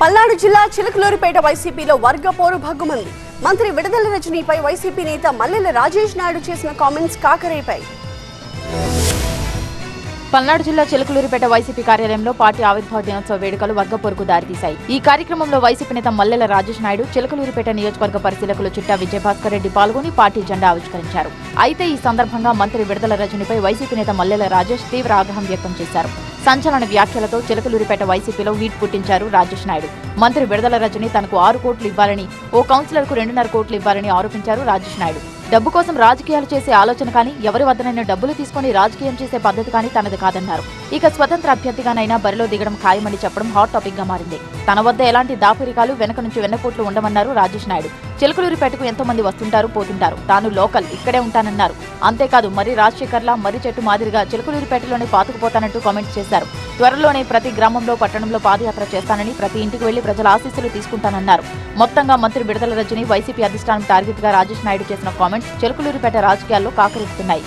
పల్నాడు జిల్లా చిలకలూరిపేట వైసీపీలో వర్గ పోరు భగ్గుమంది. మంత్రి విడుదల రజనీపై వైసీపీ నేత మల్లెల రాజేష్ నాయుడు చేసిన కామెంట్స్ కాకరేపాయి. పల్నాడు జిల్లా చిలకలూరిపేట వైసీపీ కార్యాలయంలో పార్టీ ఆవిర్భావ దినోత్సవ వేడుకలు వర్గపోరుకు దారితీశాయి. ఈ కార్యక్రమంలో వైసీపీ నేత మల్లెల రాజేష్ నాయుడు చిలకలూరిపేట నియోజకవర్గ పరిశీలకులు చిట్టా విజయభాస్కర్ రెడ్డి పాల్గొని పార్టీ జెండా ఆవిష్కరించారు. అయితే ఈ సందర్భంగా మంత్రి విడుదల రజనిపై వైసీపీ నేత మల్లెల రాజేష్ తీవ్ర ఆగ్రహం వ్యక్తం చేశారు. సంచలన వ్యాఖ్యలతో చిలకలూరిపేట వైసీపీలో వీట్ పుట్టించారు రాజేష్ నాయుడు. మంత్రి విడుదల రజని తనకు ఆరు కోట్లు ఇవ్వాలని ఓ కౌన్సిలర్కు రెండున్నర కోట్లు ఇవ్వాలని ఆరోపించారు రాజేష్ నాయుడు. డబ్బు కోసం రాజకీయాలు చేసే ఆలోచన కానీ ఎవరి వద్దనైనా డబ్బులు తీసుకుని రాజకీయం చేసే పద్ధతి కానీ తనది కాదన్నారు. ఇక స్వతంత్ర అభ్యర్థిగానైనా బరిలో దిగడం ఖాయమని చెప్పడం హాట్ టాపిక్గా మారింది. తన వద్ద ఎలాంటి దాపరికాలు వెనక నుంచి వెన్నపోట్లు ఉండమన్నారు రాజేష్ నాయుడు. చిలకలూరిపేటకు ఎంతో మంది వస్తుంటారు పోతుంటారు. తాను లోకల్ ఇక్కడే ఉంటానన్నారు. అంతేకాదు మరి రాజశేఖర్లా మర్రి చెట్టు మాదిరిగా చిలకలూరిపేటలోనే పాతుకుపోతానంటూ కామెంట్స్ చేశారు. త్వరలోనే ప్రతి గ్రామంలో పట్టణంలో పాదయాత్ర చేస్తానని ప్రతి ఇంటికి వెళ్ళి ప్రజల ఆశీస్సులు తీసుకుంటానన్నారు. మొత్తంగా మంత్రి విడుదల రజని వైసీపీ అధిష్టానం టార్గెట్గా రాజేష్ నాయుడు చేసిన కామెంట్స్ చిలకలూరిపేట రాజకీయాల్లో కాకరిస్తున్నాయి